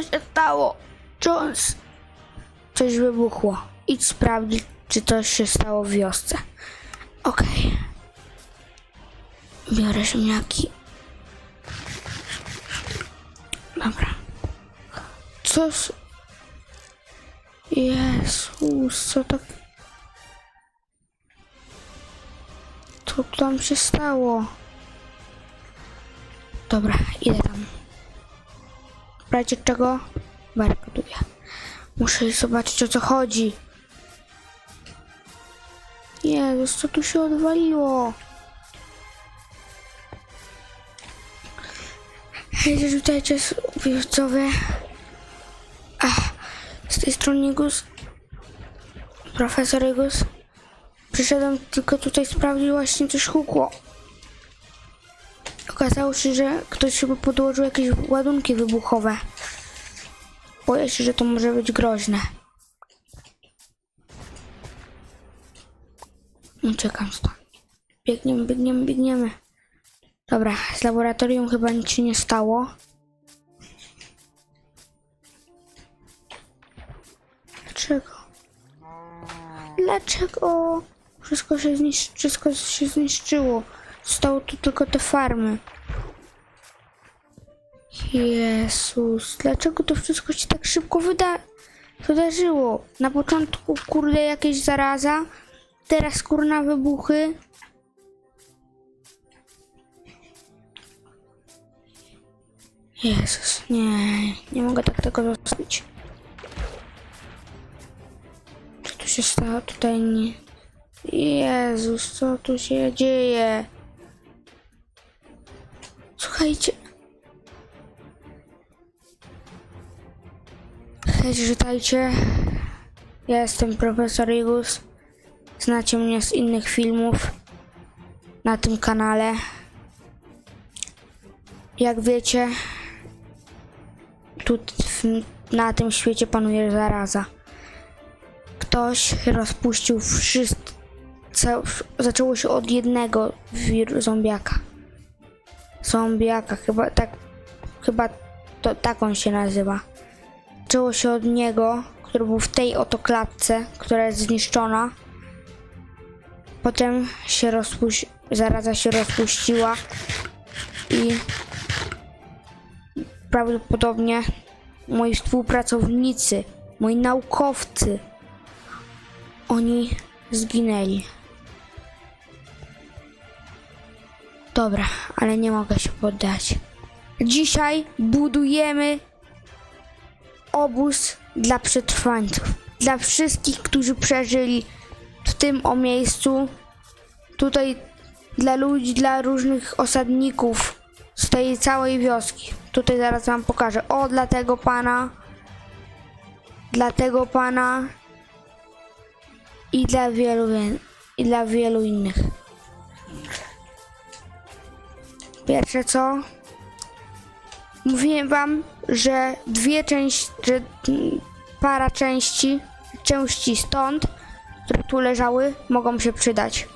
Co się stało? Jones! Coś wybuchło. Idź sprawdzić, czy coś się stało w wiosce. Okej. Biorę ziemniaki. Dobra. Co s... Jezus, co tak... Co tam się stało? Dobra, idę tam. W razie czego barykaduję. Muszę zobaczyć o co chodzi. Jezus, co tu się odwaliło? Hej, witajcie widzowie. Ach, z tej strony Gus. Profesor Gus. Przyszedłem tylko tutaj sprawdzić właśnie coś hukło. Okazało się, że ktoś chyba podłożył jakieś ładunki wybuchowe. Boję się, że to może być groźne. Uciekam stąd. Biegniemy, biegniemy, biegniemy. Dobra, z laboratorium chyba nic się nie stało. Dlaczego? Dlaczego? Wszystko się, zniszczy, wszystko się zniszczyło. Zostało tu tylko te farmy. Jezus, dlaczego to wszystko się tak szybko wyda wydarzyło? Na początku, kurde, jakieś zaraza, teraz kurna wybuchy. Jezus, nie, nie mogę tak tego zostawić. Co tu się stało? Tutaj nie. Jezus, co tu się dzieje? Słuchajcie. Hej, witajcie. Ja jestem profesor Igus. Znacie mnie z innych filmów na tym kanale. Jak wiecie, tu na tym świecie panuje zaraza. Ktoś rozpuścił wszystko. Zaczęło się od jednego zombiaka. Zombiaka, chyba tak. Chyba to tak on się nazywa. Zaczęło się od niego, który był w tej oto klatce, która jest zniszczona. Potem się rozpuści, zaraza się rozpuściła i prawdopodobnie moi współpracownicy, moi naukowcy, oni zginęli. Dobra, ale nie mogę się poddać. Dzisiaj budujemy obóz dla przetrwańców. Dla wszystkich, którzy przeżyli w tym o miejscu. Tutaj dla ludzi, dla różnych osadników z tej całej wioski. Tutaj zaraz wam pokażę. O, dla tego pana. Dla tego pana. I dla wielu, wie- i dla wielu innych. Pierwsze co? Mówiłem wam, że dwie części, że para części, części stąd, które tu leżały, mogą się przydać.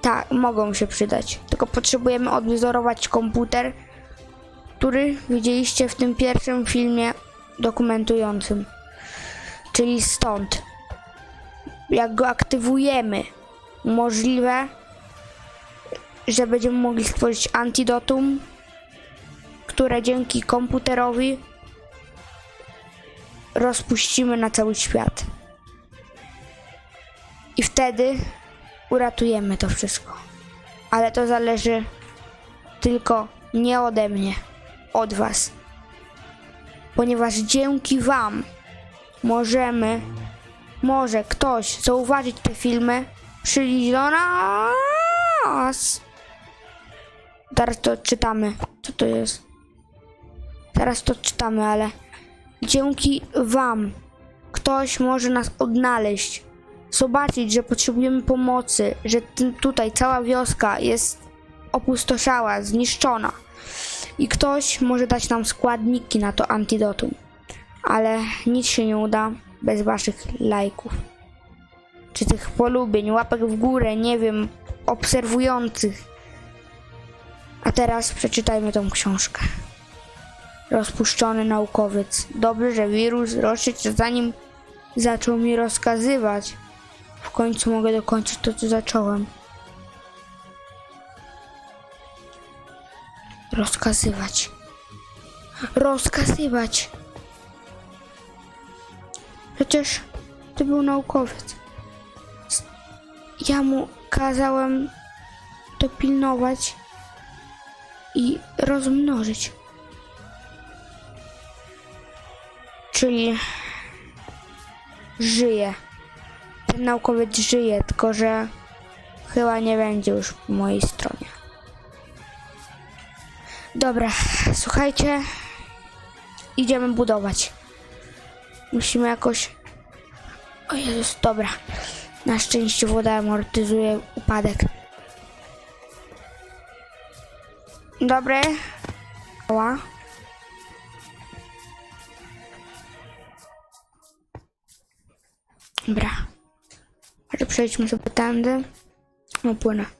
Tak, mogą się przydać. Tylko potrzebujemy odwzorować komputer, który widzieliście w tym pierwszym filmie dokumentującym. Czyli stąd. Jak go aktywujemy, możliwe, że będziemy mogli stworzyć antidotum, które dzięki komputerowi rozpuścimy na cały świat. I wtedy uratujemy to wszystko. Ale to zależy tylko nie ode mnie, od Was. Ponieważ dzięki Wam możemy, może ktoś zauważyć te filmy, przyjść do nas. Teraz to czytamy. Co to jest? Teraz to czytamy, ale dzięki Wam ktoś może nas odnaleźć, zobaczyć, że potrzebujemy pomocy, że tutaj cała wioska jest opustoszała, zniszczona i ktoś może dać nam składniki na to antidotum. Ale nic się nie uda bez Waszych lajków, czy tych polubień, łapek w górę, nie wiem, obserwujących. A teraz przeczytajmy tą książkę. Rozpuszczony naukowiec. Dobrze, że wirus rozszedł zanim zaczął mi rozkazywać. W końcu mogę dokończyć to, co zacząłem. Rozkazywać. Rozkazywać. Przecież to był naukowiec. Ja mu kazałem to pilnować i rozmnożyć. Czyli żyje. Ten naukowiec żyje, tylko że chyba nie będzie już po mojej stronie. Dobra, słuchajcie. Idziemy budować. Musimy jakoś. O Jezus, dobra. Na szczęście woda amortyzuje upadek. Dobre. Ała. Dobra. Może przejdźmy sobie tędy. No płynę.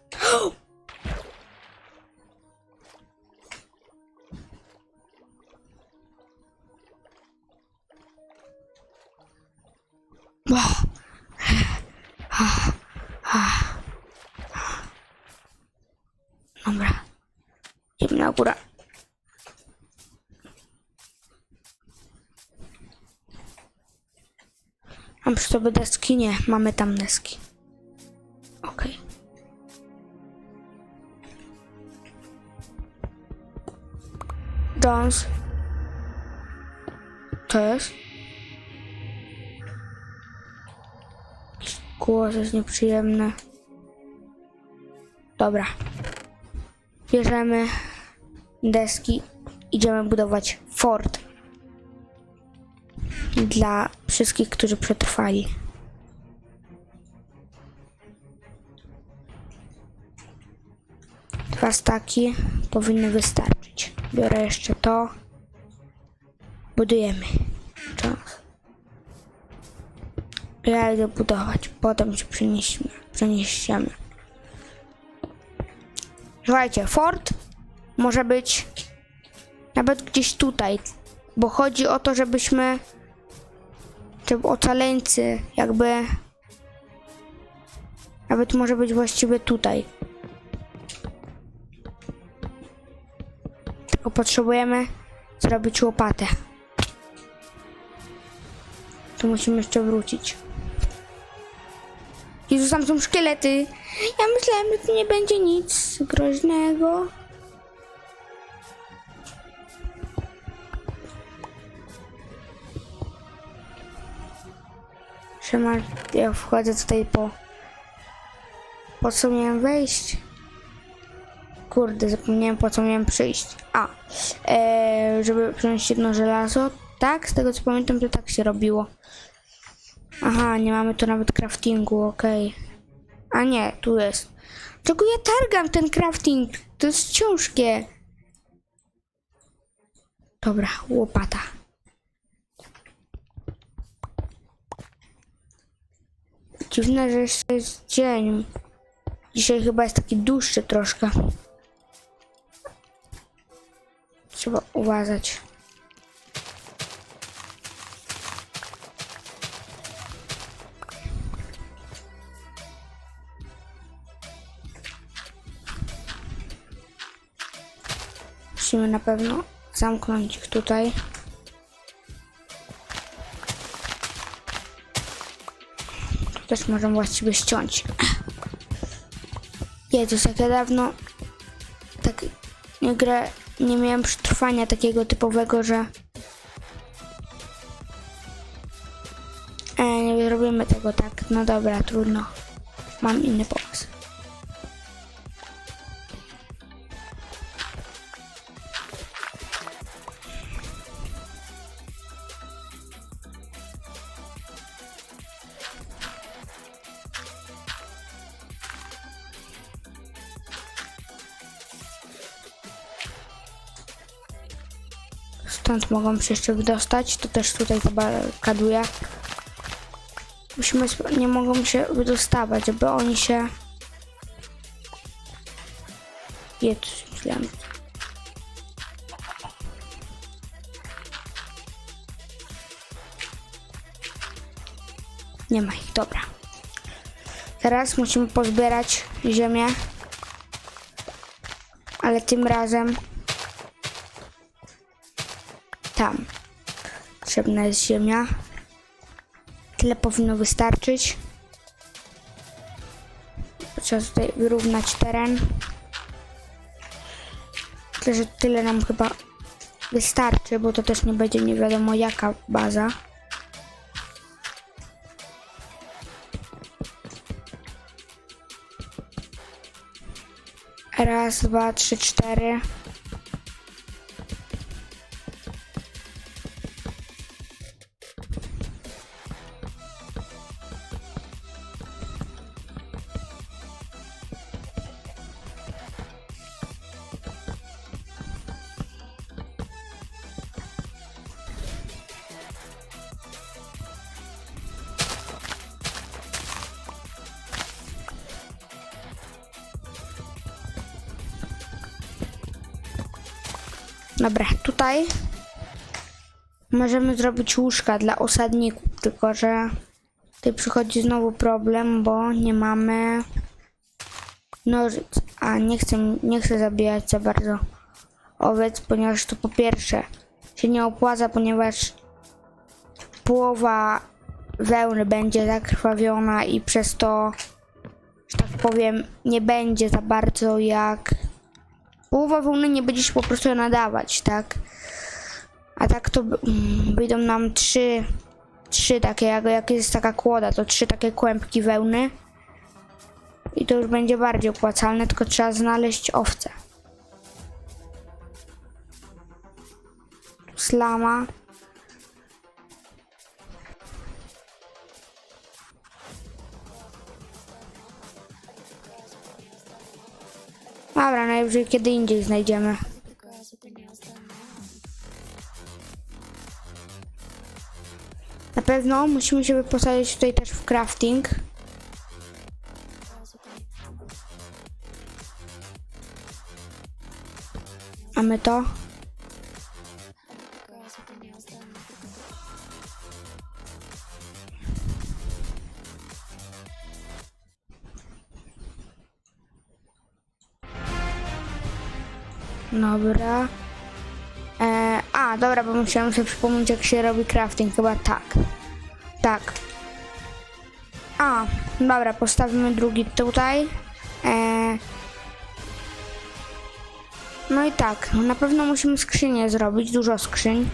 Sobie deski? Nie, mamy tam deski. Okej. Dance. To jest? Głos jest nieprzyjemny. Dobra. Bierzemy deski. Idziemy budować fort. Dla wszystkich, którzy przetrwali. Dwa staki powinny wystarczyć. Biorę jeszcze to. Budujemy. Ja idę budować. Potem się przenieśmy. Przeniesiemy. Słuchajcie, fort może być nawet gdzieś tutaj, bo chodzi o to, żebyśmy żeby ocaleńcy jakby nawet może być właściwie tutaj. Tylko potrzebujemy zrobić łopatę. Tu musimy jeszcze wrócić. Jezu, tam są szkielety. Ja myślałem, że to nie będzie nic groźnego. Trzyma, ja wchodzę tutaj po... Po co miałem wejść? Kurde, zapomniałem po co miałem przyjść. A, e, żeby wziąć jedno żelazo. Tak, z tego co pamiętam, to tak się robiło. Aha, nie mamy tu nawet craftingu, okej. A nie, tu jest. Czego ja targam ten crafting? To jest ciężkie. Dobra, łopata. Dziwne, że jeszcze jest dzień. Dzisiaj chyba jest taki dłuższy troszkę. Trzeba uważać. Musimy na pewno zamknąć ich tutaj. Też możemy właściwie ściąć. Jezus, jak ja dawno tak nie grę, nie miałem przetrwania takiego typowego, że e, nie zrobimy tego tak. No dobra, trudno. Mam inny pomysł. Mogą się jeszcze wydostać. To też tutaj zabarykaduje. Musimy, nie mogą się wydostawać, żeby oni się... Jedz, myślałem. Nie ma ich, dobra. Teraz musimy pozbierać ziemię. Ale tym razem tam. Potrzebna jest ziemia. Tyle powinno wystarczyć. Trzeba tutaj wyrównać teren. Myślę, że tyle nam chyba wystarczy, bo to też nie będzie nie wiadomo jaka baza. Raz, dwa, trzy, cztery. Dobra, tutaj możemy zrobić łóżka dla osadników, tylko że tutaj przychodzi znowu problem, bo nie mamy nożyc, a nie chcę, nie chcę zabijać za bardzo owiec, ponieważ to po pierwsze się nie opłaca, ponieważ połowa wełny będzie zakrwawiona i przez to, że tak powiem, nie będzie za bardzo jak połowa wełny nie będzie się po prostu nadawać, tak? A tak to wyjdą nam trzy, trzy takie, jak, jak jest taka kłoda, to trzy takie kłębki wełny. I to już będzie bardziej opłacalne, tylko trzeba znaleźć owce. Slama. Dobra, najwyżej kiedy indziej znajdziemy. Na pewno musimy się wyposażyć tutaj też w crafting. Mamy to. Dobra. E, a, dobra, bo musiałem sobie przypomnieć, jak się robi crafting. Chyba tak. Tak. A, dobra, postawimy drugi tutaj. E, no i tak, na pewno musimy skrzynię zrobić, dużo skrzyń.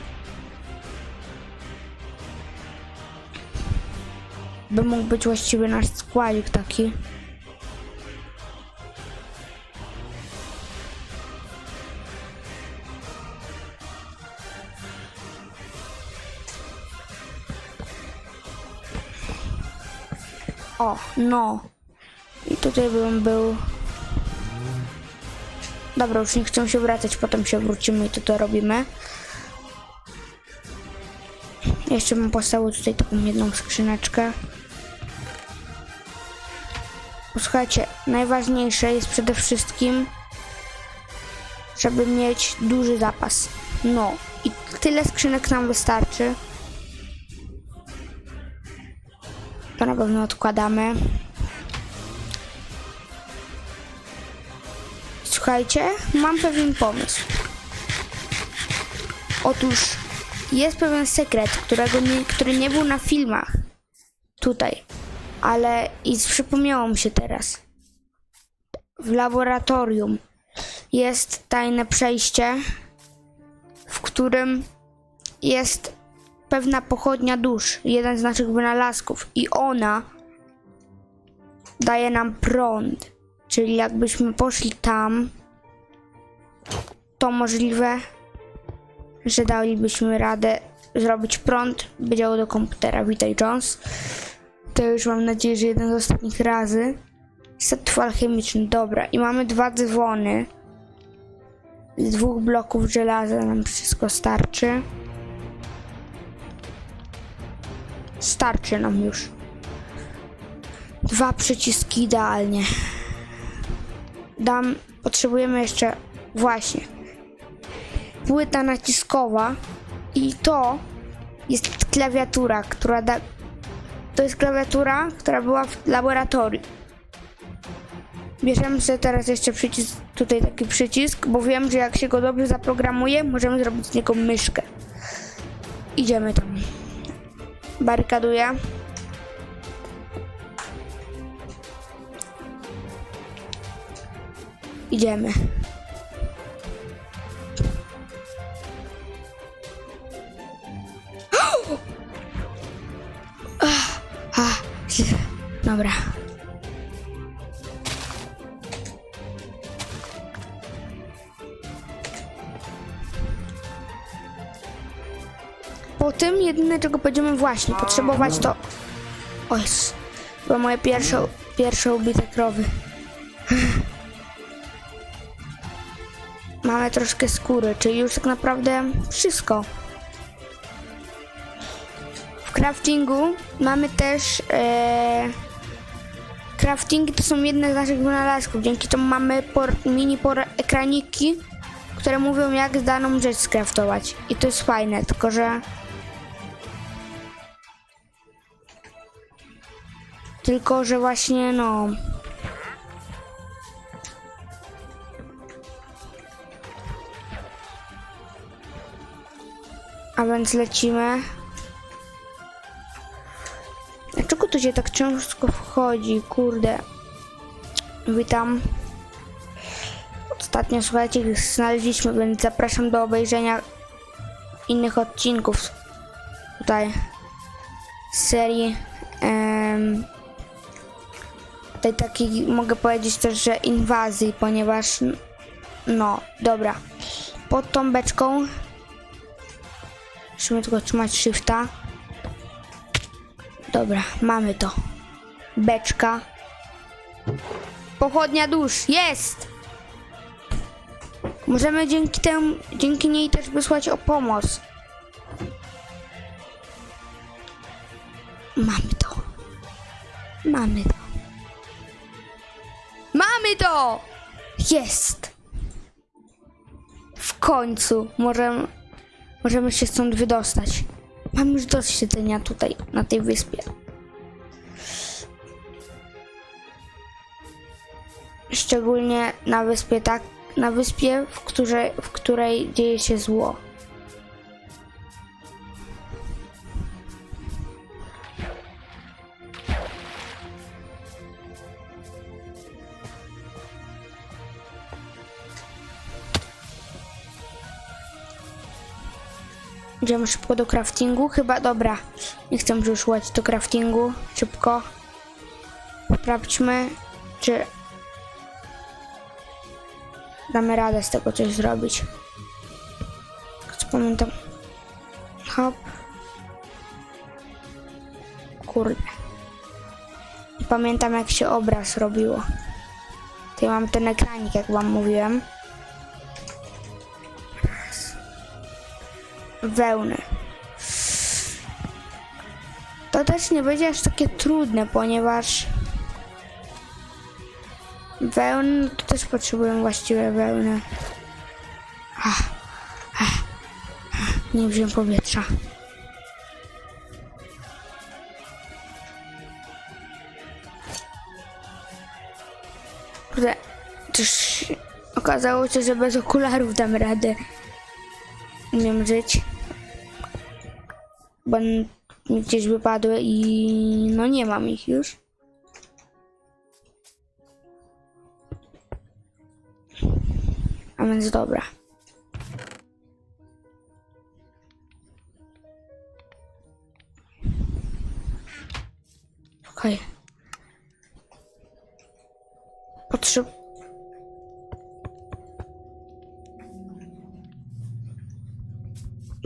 By mógł być właściwie nasz składzik taki. O, no. I tutaj bym był. Dobra, już nie chcę się wracać, potem się wrócimy i to to robimy. Jeszcze bym postawił tutaj taką jedną skrzyneczkę. Posłuchajcie, najważniejsze jest przede wszystkim, żeby mieć duży zapas. No, i tyle skrzynek nam wystarczy. To na pewno odkładamy. Słuchajcie, mam pewien pomysł. Otóż jest pewien sekret, którego nie, który nie był na filmach tutaj, ale i przypomniało mi się teraz. W laboratorium jest tajne przejście, w którym jest pewna pochodnia dusz, jeden z naszych wynalazków i ona daje nam prąd. Czyli jakbyśmy poszli tam, to możliwe, że dalibyśmy radę zrobić prąd, by działał do komputera. Witaj Jones. To już mam nadzieję, że jeden z ostatnich razy. Set alchemiczny, dobra. I mamy dwa dzwony. Z dwóch bloków żelaza nam wszystko starczy. Starczy nam już. Dwa przyciski idealnie. Dam, potrzebujemy jeszcze właśnie płyta naciskowa i to jest klawiatura, która da to jest klawiatura, która była w laboratorium. Bierzemy sobie teraz jeszcze przycisk, tutaj taki przycisk, bo wiem, że jak się go dobrze zaprogramuje, możemy zrobić z niego myszkę. Idziemy tam. Barykaduję. Idziemy. A, źle. Dobra. Po tym jedyne czego będziemy właśnie potrzebować to... O jest. Były moje pierwsze, pierwsze ubite krowy. Mamy troszkę skóry, czyli już tak naprawdę wszystko. W craftingu mamy też e, craftingi to są jedne z naszych wynalazków. Dzięki temu mamy por, mini por ekraniki, które mówią jak daną rzecz skraftować. I to jest fajne, tylko że tylko że właśnie no A więc lecimy. Dlaczego tu się tak ciężko wchodzi? Kurde. Witam. Ostatnio, słuchajcie, ich znaleźliśmy, więc zapraszam do obejrzenia innych odcinków tutaj serii. Em, tej takiej, mogę powiedzieć też, że inwazji, ponieważ no, dobra. Pod tą beczką Musimy tylko trzymać shifta. Dobra, mamy to. Beczka. Pochodnia dusz, jest! Możemy dzięki temu, dzięki niej też wysłać o pomoc. Mamy to. Mamy to. Jest! W końcu możemy, możemy się stąd wydostać. Mam już dość siedzenia tutaj, na tej wyspie. Szczególnie na wyspie, tak, na wyspie, w której, w której dzieje się zło. Idziemy szybko do craftingu. Chyba dobra. Nie chcę już łać do craftingu. Szybko. Sprawdźmy, czy damy radę z tego coś zrobić. Co pamiętam. Hop. Kurde. Pamiętam jak się obraz robiło. Tutaj mam ten ekranik, jak wam mówiłem. Wełny. To też nie będzie aż takie trudne, ponieważ wełny to też potrzebują właściwe wełny. Ach, ach, ach, nie wziąłem powietrza. Kurde, też okazało się, że bez okularów dam radę umiem żyć. Bo gdzieś wypadły i no nie mam ich już. A więc dobra. Okej. Potrzeb...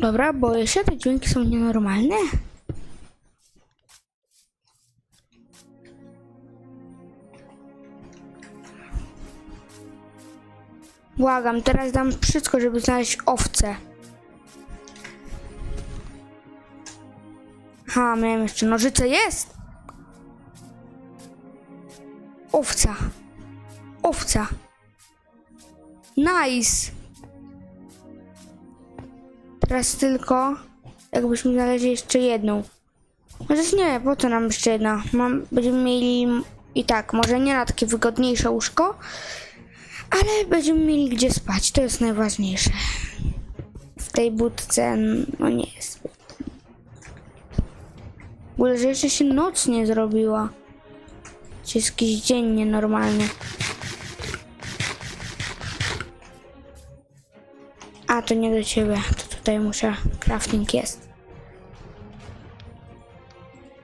Dobra, boję się, te dźwięki są nienormalne. Błagam, teraz dam wszystko, żeby znaleźć owce. Ha, miałem jeszcze nożyce, jest! Owca. Owca. Nice. Teraz tylko, jakbyśmy znaleźli jeszcze jedną. Chociaż nie, po co nam jeszcze jedna? Mam, będziemy mieli i tak, może nie na takie wygodniejsze łóżko, ale będziemy mieli gdzie spać. To jest najważniejsze. W tej budce, no nie jest. W ogóle, że jeszcze się noc nie zrobiła. Czy jest jakiś dzień nienormalny. A, to nie do ciebie. Tutaj muszę. Crafting jest.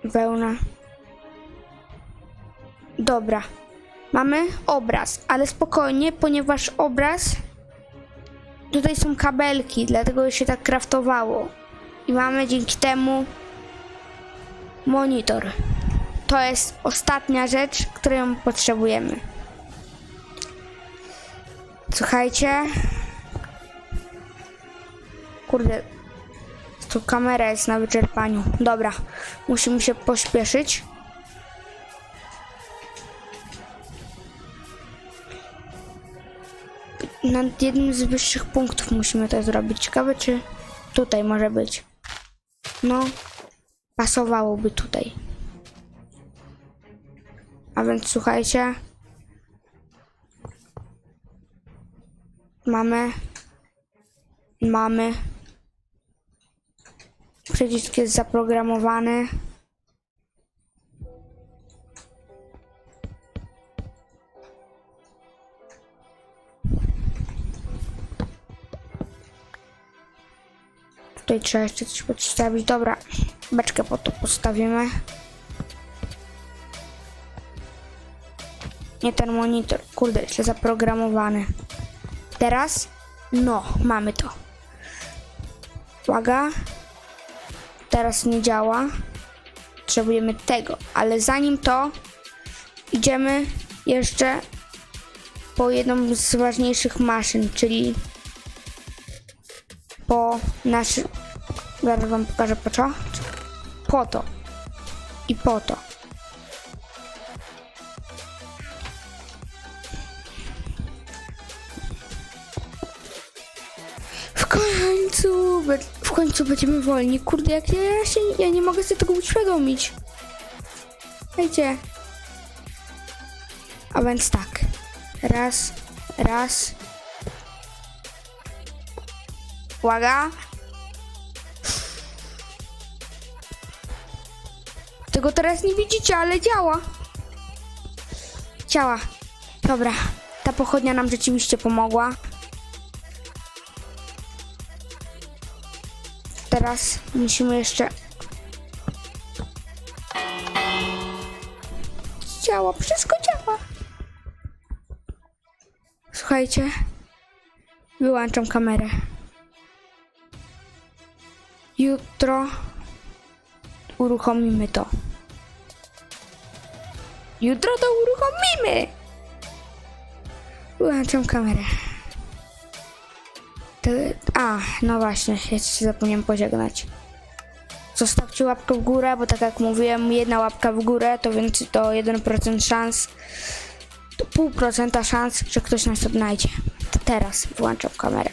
Wełna. Dobra. Mamy obraz, ale spokojnie, ponieważ obraz. Tutaj są kabelki, dlatego się tak kraftowało. I mamy dzięki temu monitor. To jest ostatnia rzecz, której potrzebujemy. Słuchajcie. Kurde, tu kamera jest na wyczerpaniu. Dobra, musimy się pośpieszyć. Nad jednym z wyższych punktów musimy to zrobić. Ciekawe, czy tutaj może być. No, pasowałoby tutaj. A więc słuchajcie. Mamy. Mamy. Przycisk jest zaprogramowany. Tutaj trzeba jeszcze coś podstawić. Dobra, beczkę po to postawimy. Nie ten monitor. Kurde, źle zaprogramowany. Teraz? No, mamy to. Uwaga. Teraz nie działa. Potrzebujemy tego, ale zanim to idziemy jeszcze po jedną z ważniejszych maszyn, czyli po nasz... Zaraz wam pokażę po co. Po to. I po to. W końcu, w końcu będziemy wolni. Kurde, jak ja, ja się, ja nie mogę sobie tego uświadomić. Wiecie. A więc tak. Raz, raz. Uwaga. Tego teraz nie widzicie, ale działa. Działa. Dobra. Ta pochodnia nam rzeczywiście pomogła. Teraz musimy jeszcze. Działa, wszystko działa. Słuchajcie, wyłączam kamerę. Jutro uruchomimy to. Jutro to uruchomimy! Wyłączam kamerę. No właśnie, jeszcze zapomniałem pożegnać. Zostawcie łapkę w górę, bo tak jak mówiłem, jedna łapka w górę to więcej to 1% szans, to pół procenta szans, że ktoś nas odnajdzie. To teraz włączam kamerę.